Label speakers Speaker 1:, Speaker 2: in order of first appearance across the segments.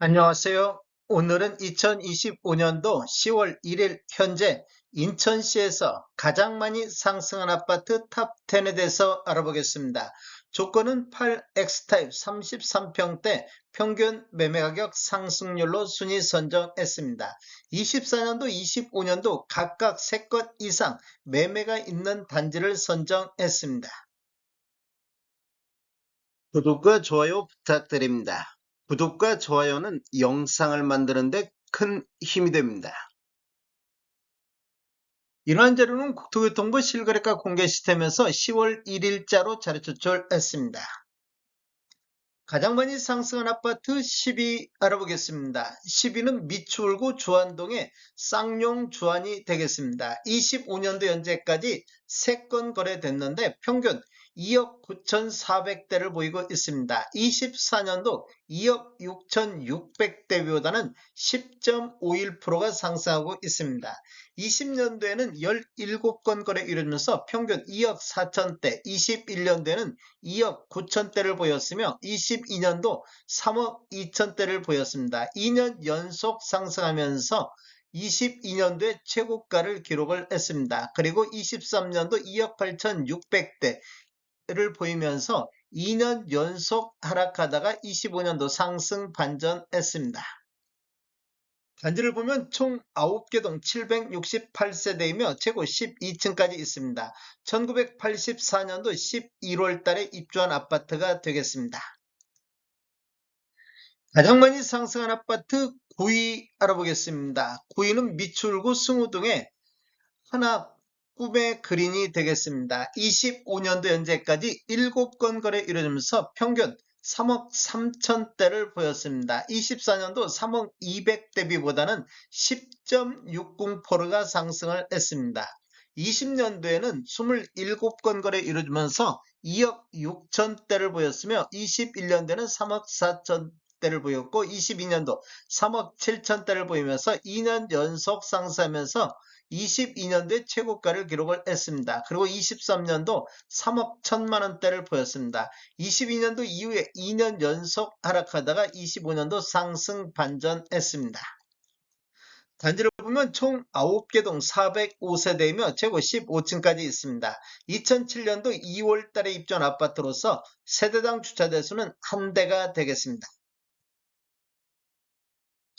Speaker 1: 안녕하세요. 오늘은 2025년도 10월 1일 현재 인천시에서 가장 많이 상승한 아파트 탑10에 대해서 알아보겠습니다. 조건은 8X타입 33평대 평균 매매가격 상승률로 순위 선정했습니다. 24년도, 25년도 각각 3건 이상 매매가 있는 단지를 선정했습니다. 구독과 좋아요 부탁드립니다. 구독과 좋아요는 영상을 만드는데 큰 힘이 됩니다. 이러한 자료는 국토교통부 실거래가 공개 시스템에서 10월 1일자로 자료 조출했습니다. 가장 많이 상승한 아파트 10위 알아보겠습니다. 10위는 미추홀구 주안동의 쌍용 주안이 되겠습니다. 25년도 현재까지 3건 거래됐는데 평균 2억 9,400대를 보이고 있습니다. 24년도 2억 6,600대보다는 10.51%가 상승하고 있습니다. 20년도에는 17건 거래 이루어지면서 평균 2억 4천대, 21년도에는 2억 9천대를 보였으며 22년도 3억 2천대를 보였습니다. 2년 연속 상승하면서 22년도에 최고가를 기록을 했습니다. 그리고 23년도 2억 8,600대, 를 보이면서 2년 연속 하락하다가 25년도 상승 반전했습니다. 단지를 보면 총 9개 동 768세대이며 최고 12층까지 있습니다. 1984년도 11월 달에 입주한 아파트가 되겠습니다. 가장 많이 상승한 아파트 9위 알아보겠습니다. 9위는 미추홀구 승우동의 하나 꿈의 그린이 되겠습니다. 25년도 현재까지 7건 거래 이루어지면서 평균 3억 3천대를 보였습니다. 24년도 3억 200 대비보다는 10.60%가 상승을 했습니다. 20년도에는 27건 거래 이루어지면서 2억 6천대를 보였으며 21년도에는 3억 4천 대를 보였고 22년도 3억 7천대를 보이면서 2년 연속 상승하면서 22년도에 최고가를 기록을 했습니다. 그리고 23년도 3억 1천만 원대를 보였습니다. 22년도 이후에 2년 연속 하락하다가 25년도 상승 반전했습니다. 단지를 보면 총 9개 동 405세대이며 최고 15층까지 있습니다. 2007년도 2월 달에 입주한 아파트로서 세대당 주차 대수는 한 대가 되겠습니다.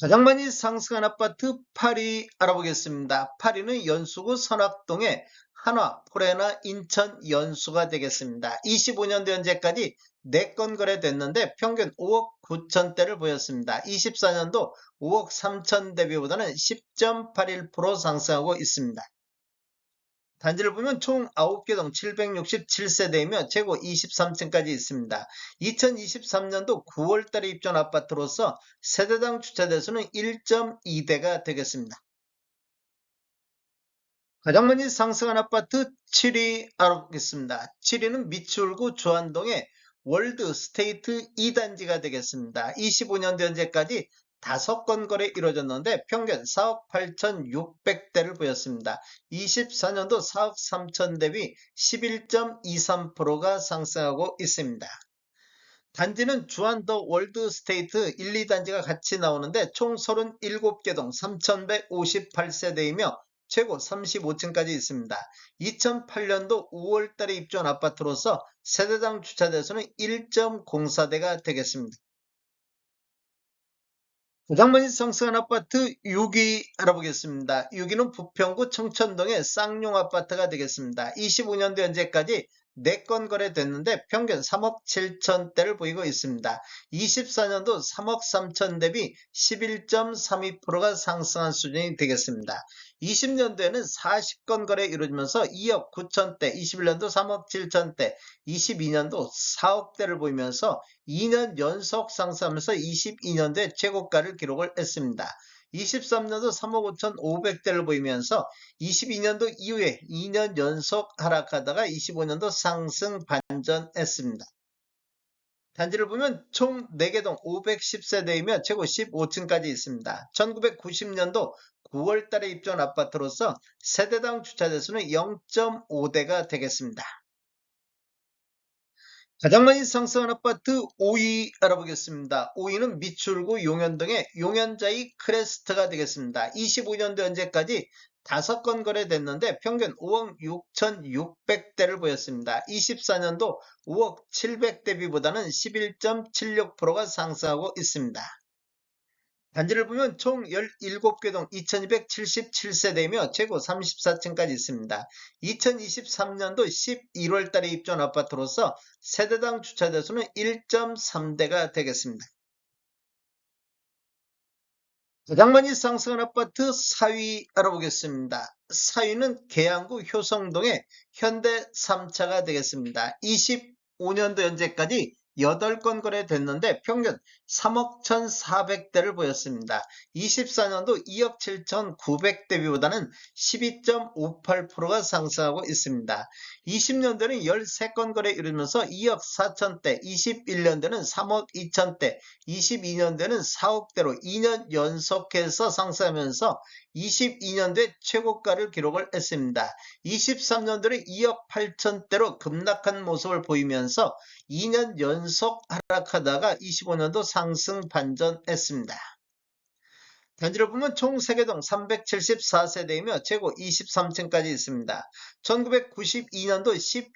Speaker 1: 가장 많이 상승한 아파트 8위 알아보겠습니다. 8위는 연수구 선악동의 한화, 포레나, 인천, 연수가 되겠습니다. 25년도 현재까지 4건 거래됐는데 평균 5억 9천대를 보였습니다. 24년도 5억 3천 대비보다는 10.81% 상승하고 있습니다. 단지를 보면 총 9개 동 767세대이며 최고 23층까지 있습니다. 2023년도 9월달에 입주한 아파트로서 세대당 주차 대수는 1.2대가 되겠습니다. 가장 많이 상승한 아파트 7위 알아보겠습니다. 7위는 미추홀구 조안동의 월드 스테이트 2단지가 되겠습니다. 25년도 현재까지 다섯 건 거래 이루어졌는데 평균 4억 8,600대를 보였습니다. 24년도 4억 3천 대비 11.23%가 상승하고 있습니다. 단지는 주안더 월드 스테이트 1, 2단지가 같이 나오는데 총 37개 동 3,158세대이며 최고 35층까지 있습니다. 2008년도 5월달에 입주한 아파트로서 세대당 주차 대수는 1.04대가 되겠습니다. 많이 상승한 아파트 6위 알아보겠습니다. 6위는 부평구 청천동의 쌍용 아파트가 되겠습니다. 25년도 현재까지 4건 거래됐는데 평균 3억 7천대를 보이고 있습니다. 24년도 3억 3천 대비 11.32%가 상승한 수준이 되겠습니다. 20년도에는 40건 거래 이루어지면서 2억 9천대, 21년도 3억 7천대, 22년도 4억대를 보이면서 2년 연속 상승하면서 22년도에 최고가를 기록을 했습니다. 23년도 3억 5천 5백대를 보이면서 22년도 이후에 2년 연속 하락하다가 25년도 상승 반전했습니다. 단지를 보면 총 4개 동 510세대이며 최고 15층까지 있습니다. 1990년도 9월 달에 입주한 아파트로서 세대당 주차 대 수는 0.5대가 되겠습니다. 가장 많이 상승한 아파트 5위 알아보겠습니다. 5위는 미출구 용현 등의 용현자이 크레스트가 되겠습니다. 25년도 현재까지 5건 거래됐는데 평균 5억 6,600대를 보였습니다. 24년도 5억 700대비보다는 11.76%가 상승하고 있습니다. 단지를 보면 총 17개 동 2277세대이며 최고 34층까지 있습니다. 2023년도 11월 달에 입주한 아파트로서 세대당 주차 대수는 1.3대가 되겠습니다. 가장 많이 상승한 아파트 4위 알아보겠습니다. 4위는 계양구 효성동의 현대 3차가 되겠습니다. 25년도 현재까지 8건 거래됐는데 평균 3억 1,400대를 보였습니다. 24년도 2억 7,900대비보다는 12.58%가 상승하고 있습니다. 20년도는 13건 거래 이루면서 2억 4천대, 21년도는 3억 2천대, 22년도는 4억대로 2년 연속해서 상승하면서 22년도에 최고가를 기록을 했습니다. 23년도는 2억 8천대로 급락한 모습을 보이면서 2년 연속 하락하다가 25년도 상승 반전했습니다. 단지를 보면 총 3개동 374세대이며 최고 23층까지 있습니다. 1992년도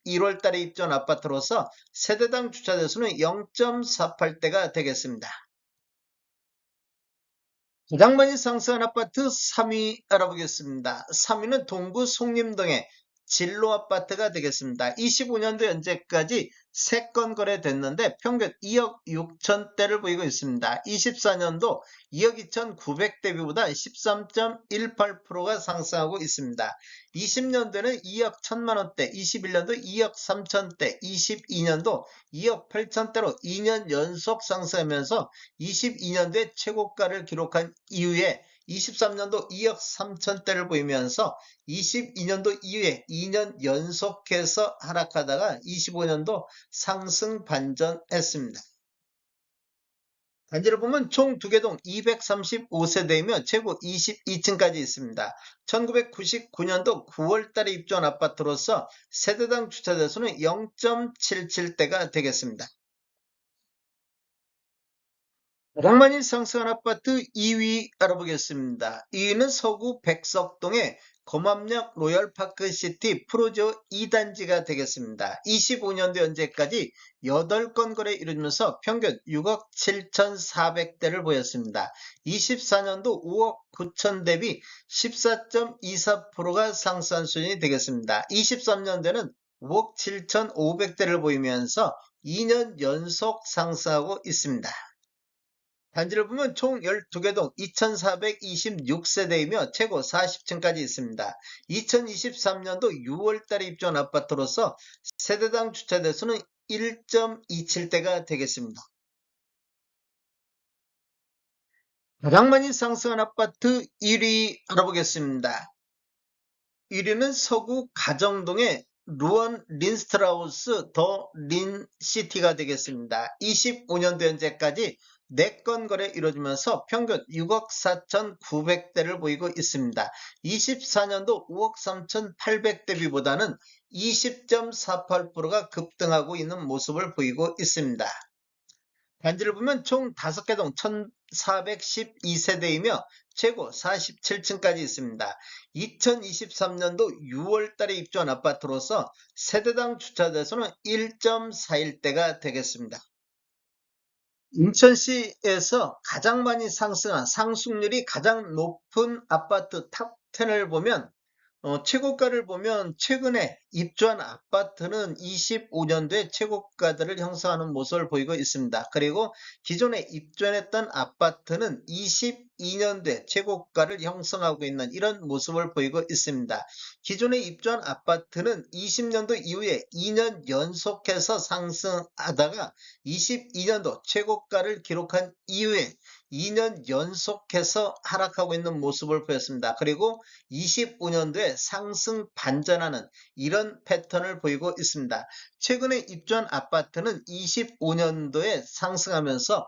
Speaker 1: 11월 달에 입주한 아파트로서 세대당 주차 대수는 0.48대가 되겠습니다. 가장 많이 상승한 아파트 3위 알아보겠습니다. 3위는 동구 송림동의 진로 아파트가 되겠습니다. 25년도 현재까지 3건 거래됐는데 평균 2억 6천대를 보이고 있습니다. 24년도 2억 2천900 대비보다 13.18%가 상승하고 있습니다. 20년도에는 2억 1천만원대, 21년도 2억 3천대, 22년도 2억 8천대로 2년 연속 상승하면서 22년도에 최고가를 기록한 이후에 23년도 2억 3천대를 보이면서 22년도 이후에 2년 연속해서 하락하다가 25년도 상승 반전했습니다. 단지를 보면 총 2개 동 235세대이며 최고 22층까지 있습니다. 1999년도 9월달에 입주한 아파트로서 세대당 주차 대수는 0.77대가 되겠습니다. 많이 상승한 아파트 2위 알아보겠습니다. 2위는 서구 백석동의 검암역 로열파크시티 프로조 2단지가 되겠습니다. 25년도 현재까지 8건 거래 이루면서 평균 6억 7,400대를 보였습니다. 24년도 5억 9천 대비 14.24%가 상승한 수준이 되겠습니다. 23년도에는 5억 7,500대를 보이면서 2년 연속 상승하고 있습니다. 단지를 보면 총 12개 동 2426세대이며 최고 40층까지 있습니다. 2023년도 6월달에 입주한 아파트로서 세대당 주차 대수는 1.27대가 되겠습니다. 가장 많이 상승한 아파트 1위 알아보겠습니다. 1위는 서구 가정동의 루원 린스트라우스 더 린시티가 되겠습니다. 25년도 현재까지 4건 거래 이루어지면서 평균 6억 4,900대를 보이고 있습니다. 24년도 5억 3,800대비보다는 20.48%가 급등하고 있는 모습을 보이고 있습니다. 단지를 보면 총 5개 동 1412세대이며 최고 47층까지 있습니다. 2023년도 6월 달에 입주한 아파트로서 세대당 주차 대수는 1.41대가 되겠습니다. 인천시에서 가장 많이 상승한 상승률이 가장 높은 아파트 탑 10을 보면 어, 최고가를 보면 최근에 입주한 아파트는 25년도에 최고가들을 형성하는 모습을 보이고 있습니다. 그리고 기존에 입주했던 아파트는 22년도에 최고가를 형성하고 있는 이런 모습을 보이고 있습니다. 기존에 입주한 아파트는 20년도 이후에 2년 연속해서 상승하다가 22년도 최고가를 기록한 이후에 2년 연속해서 하락하고 있는 모습을 보였습니다. 그리고 25년도에 상승 반전하는 이런 패턴을 보이고 있습니다. 최근에 입주한 아파트는 25년도에 상승하면서